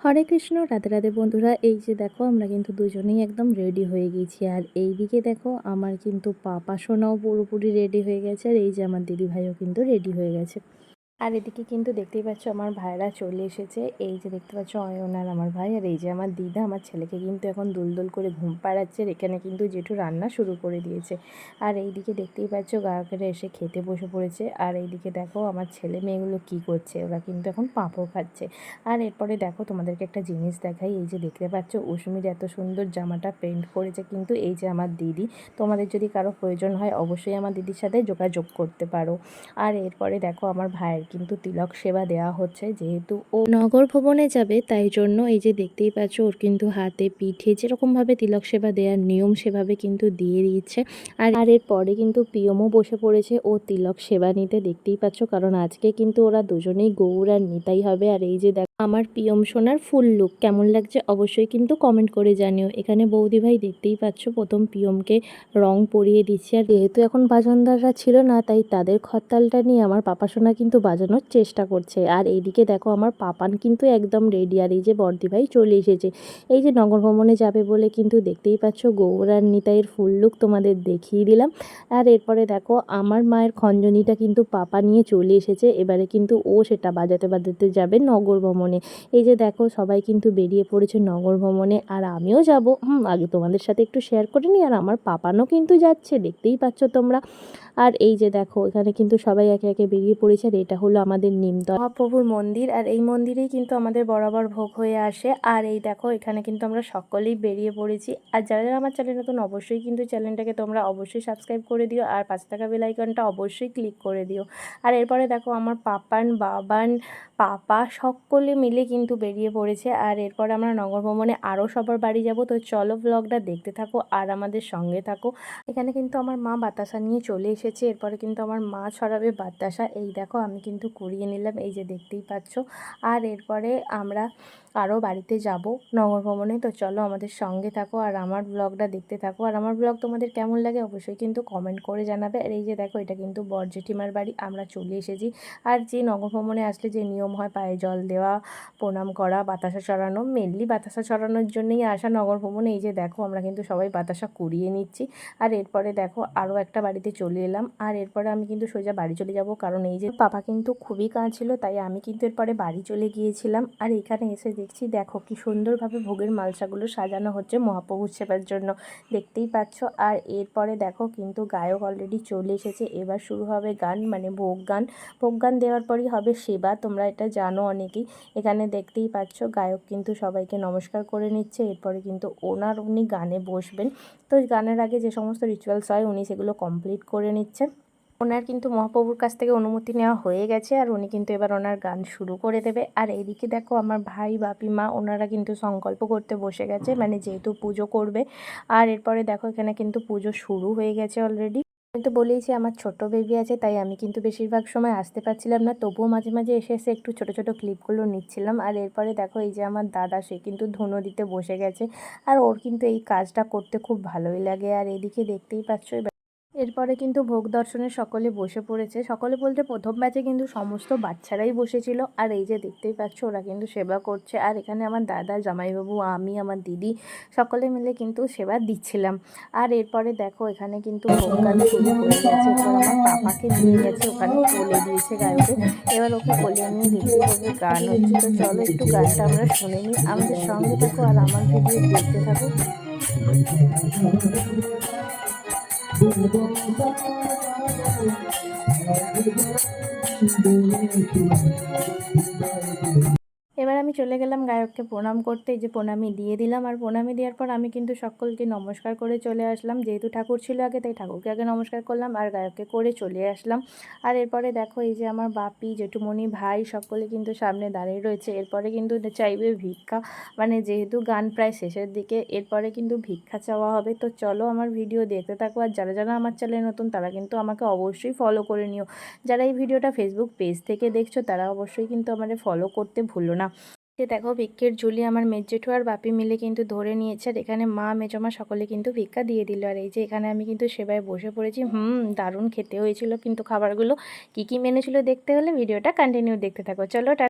হরে কৃষ্ণ। রাতে রাধে বন্ধুরা, এই যে দেখো আমরা কিন্তু দুজনেই একদম রেডি হয়ে গেছি। আর এই দিকে দেখো আমার কিন্তু পাপা সোনাও পুরোপুরি রেডি হয়ে গেছে, আর এই যে আমার দিদিভাইও কিন্তু রেডি হয়ে গেছে। আর এদিকে কিন্তু দেখতেই পাচ্ছ আমার ভাইরা চলে এসেছে। এই যে দেখতে পাচ্ছ অয়ন আর আমার ভাই আর এই যে আমার দিদা, আমার ছেলেকে কিন্তু এখন দুলদুল করে ঘুম পাড়াচ্ছে এখানে কিন্তু জেঠু রান্না শুরু করে দিয়েছে। আর এইদিকে দেখতেই পাচ্ছ গায়কেরা এসে খেতে বসে পড়েছে। আর এইদিকে দেখো আমার ছেলে মেয়েগুলো কি করছে, ওরা কিন্তু এখন পাঁপড় খাচ্ছে। আর এরপরে দেখো তোমাদেরকে একটা জিনিস দেখাই, এই যে দেখতে পাচ্ছ উসমির এত সুন্দর জামাটা পেন্ট করেছে কিন্তু এই যে আমার দিদি, তোমাদের যদি কারও প্রয়োজন হয় অবশ্যই আমার দিদির সাথে যোগাযোগ করতে পারো। আর এরপরে দেখো আমার ভাইয়ের কিন্তু তিলক সেবা দেওয়া হচ্ছে যেহেতু ও নগর ভবনে যাবে, তাই জন্য এই যে দেখতেই পাচ্ছ ওর কিন্তু হাতে পিঠে যেরকমভাবে তিলক সেবা দেওয়ার নিয়ম সেভাবে কিন্তু দিয়ে দিয়েছে আর আর পরে কিন্তু পিয়মও বসে পড়েছে, ও তিলক সেবা নিতে দেখতেই পাচ্ছ, কারণ আজকে কিন্তু ওরা দুজনেই গৌর আর নিতাই হবে। আর এই যে দেখো আমার পিয়ম সোনার ফুল লুক কেমন লাগছে অবশ্যই কিন্তু কমেন্ট করে জানিও। এখানে বৌদি ভাই দেখতেই পাচ্ছ প্রথম পিয়মকে রং পরিয়ে দিচ্ছে। আর যেহেতু এখন বাজনদাররা ছিল না, তাই তাদের খরতালটা নিয়ে আমার পাপা সোনা কিন্তু বাজানোর চেষ্টা করছে। আর এইদিকে দেখো আমার পাপান কিন্তু একদম রেডি আর এই যে বর্দি ভাই চলে এসেছে। এই যে নগর ভ্রমণে যাবে বলে কিন্তু দেখতেই পাচ্ছ গৌর আর নিতাইয়ের ফুল লুক তোমাদের দেখিয়ে দিলাম। আর এরপরে দেখো আমার মায়ের খঞ্জনিটা কিন্তু পাপা নিয়ে চলে এসেছে। এবারে কিন্তু ও সেটা বাজাতে বাজাতে যাবে নগর ভ্রমণে। এই যে দেখো সবাই কিন্তু বেরিয়ে পড়েছে নগর ভ্রমণে, আর আমিও যাব। হুম, আগে তোমাদের সাথে একটু শেয়ার করে নিই, আর আমার পাপানও কিন্তু যাচ্ছে, দেখতেই পাচ্ছ তোমরা। আর এই যে দেখো, এখানে কিন্তু সবাই একে একে বেরিয়ে পড়েছে, আর এটা হলো আমাদের নিমদল মহাপ্রভুর মন্দির, আর এই মন্দিরেই কিন্তু আমাদের বরাবর ভোগ হয়ে আসে। আর এই দেখো, এখানে কিন্তু আমরা সকলেই বেরিয়ে পড়েছি। আর যারা যারা আমার চ্যানেল নতুন, অবশ্যই কিন্তু চ্যানেলটাকে তোমরা অবশ্যই সাবস্ক্রাইব করে দিও, আর পাঁচ টাকা বেল আইকনটা অবশ্যই ক্লিক করে দিও। আর এরপরে দেখো, আমার পাপান, বাবান, পাপা, সকলে মিলে কিন্তু বেরিয়ে পড়েছে। আর এরপর আমরা নগর ভ্রমণে আরও সবার বাড়ি যাব। তো চলো ব্লগটা দেখতে থাকো আর আমাদের সঙ্গে থাকো। এখানে কিন্তু আমার মা বাতাসা নিয়ে চলে এসেছে। এরপরে কিন্তু আমার মা ছড়াবে বাতাসা। এই দেখো আমি কিন্তু কুড়িয়ে নিলাম। এই যে দেখতেই পাচ্ছ। আর এরপরে আমরা আরও বাড়িতে যাব নগর ভ্রমণে তো চলো আমাদের সঙ্গে থাকো আর আমার ব্লগটা দেখতে থাকো। আর আমার ব্লগ তোমাদের কেমন লাগে অবশ্যই কিন্তু কমেন্ট করে জানাবে। আর এই যে দেখো, এটা কিন্তু বর জেঠিমার বাড়ি, আমরা চলে এসেছি। আর যে নগর ভ্রমণে আসলে যে নিয়ম হয়, পায়ে জল দেওয়া, প্রণাম করা, বাতাসা চড়ানো মেনলি বাতাসা চড়ানোর জন্যই আসা নগর ভ্রমণে এই যে দেখো, আমরা কিন্তু সবাই বাতাসা কুড়িয়ে নিচ্ছি। আর এরপরে দেখো, আরও একটা বাড়িতে চলে এলাম। আর এরপরে আমি কিন্তু সোজা বাড়ি চলে যাব, কারণ এই যে পাপা কিন্তু খুবই কাঁদছিল, তাই আমি কিন্তু এরপরে বাড়ি চলে গিয়েছিলাম। আর এখানে এসে দেখছি, দেখো কি সুন্দরভাবে ভোগের মালসাগুলো সাজানো হচ্ছে মহাপ্রভুর সেবার জন্য। দেখতেই পাচ্ছ। আর এরপরে দেখো কিন্তু গায়ক অলরেডি চলে এসেছে। এবার শুরু হবে গান মানে ভোগ গান। ভোগ গান দেওয়ার পরই হবে সেবা, তোমরা এটা জানো অনেকেই। এখানে দেখতেই পাচ্ছ, গায়ক কিন্তু সবাইকে নমস্কার করে নিচ্ছে। এরপরে কিন্তু ওনার উনি গানে বসবেন। তো গানের আগে যে সমস্ত রিচুয়ালস হয়, উনি সেগুলো কমপ্লিট করে নিচ্ছেন। ওনার কিন্তু মহাপ্রভুর কাছ থেকে অনুমতি নেওয়া হয়ে গেছে আর উনি কিন্তু এবার ওনার গান শুরু করে দেবে। আর এদিকে দেখো আমার ভাই, বাপি, মা, ওনারা কিন্তু সংকল্প করতে বসে গেছে মানে যেহেতু পুজো করবে। আর এরপরে দেখো এখানে কিন্তু পুজো শুরু হয়ে গেছে অলরেডি আমি তো বলেইছি আমার ছোট বেবি আছে, তাই আমি কিন্তু বেশিরভাগ সময় আসতে পারছিলাম না। তবুও মাঝে মাঝে এসে এসে একটু ছোট ছোট ক্লিপগুলো নিচ্ছিলাম। আর এরপরে দেখো এই যে আমার দাদা, সে কিন্তু ধুনো দিতে বসে গেছে। আর ওর কিন্তু এই কাজটা করতে খুব ভালোই লাগে। আর এদিকে দেখতেই পাচ্ছ এরপরে কিন্তু ভোগ দর্শনে সকলে বসে পড়েছে। সকলে বলতে প্রথম ব্যাচে কিন্তু সমস্ত বাচ্চারাই বসেছিল। আর এই যে দেখতেই পাচ্ছ, ওরা কিন্তু সেবা করছে। আর এখানে আমার দাদা, জামাইবাবু, আমি, আমার দিদি সকলে মিলে কিন্তু সেবা দিচ্ছিলাম। আর এরপরে দেখো, এখানে কিন্তু ভোগ গান আমার পাপাকে নিয়ে গেছে, ওখানে কোলে দিয়েছে গায়কে এবার ওকে কোলে নিয়ে দেখতে হবে গান হচ্ছে তো, চলো একটু গানটা আমরা শুনে নিই। আমাদের সঙ্গে থাকো আর আমার ভিডিও দেখতে থাকো। এবার আমি চলে গেলাম গায়ককে প্রণাম করতে। যে প্রণামি দিয়ে দিলাম। আর প্রণামি দেওয়ার পর আমি কিন্তু সকলকে নমস্কার করে চলে আসলাম। যেহেতু ঠাকুর ছিল আগে, তাই ঠাকুরকে আগে নমস্কার করলাম আর গায়ককে করে চলে আসলাম। আর এরপরে দেখো, এই যে আমার বাপি, জেঠুমণি, ভাই সকলে কিন্তু সামনে দাঁড়িয়ে রয়েছে। এরপরে কিন্তু চাইবে ভিক্ষা। মানে যেহেতু গান প্রায় শেষের দিকে, এরপরে কিন্তু ভিক্ষা চাওয়া হবে। তো চলো আমার ভিডিও দেখতে থাকো। আর যারা যারা আমার চ্যানেল নতুন, তারা কিন্তু আমাকে অবশ্যই ফলো করে নিও। যারা এই ভিডিওটা ফেসবুক পেজ থেকে দেখছ, তারা অবশ্যই কিন্তু আমাদের ফলো করতে ভুলো না। যে দেখো ভিক্ষের ঝুলি আমার মেজেঠু আর বাপি মিলে কিন্তু ধরে নিয়েছে আর এখানে মা মেজমা সকলে কিন্তু ভিক্ষা দিয়ে দিল। আর এই যে এখানে আমি কিন্তু সেবায় বসে পড়েছি। হুম, দারুণ খেতে হয়েছিল কিন্তু খাবারগুলো কি কি মেনু ছিল দেখতে হলে ভিডিওটা কন্টিনিউ দেখতে থাকো। চলো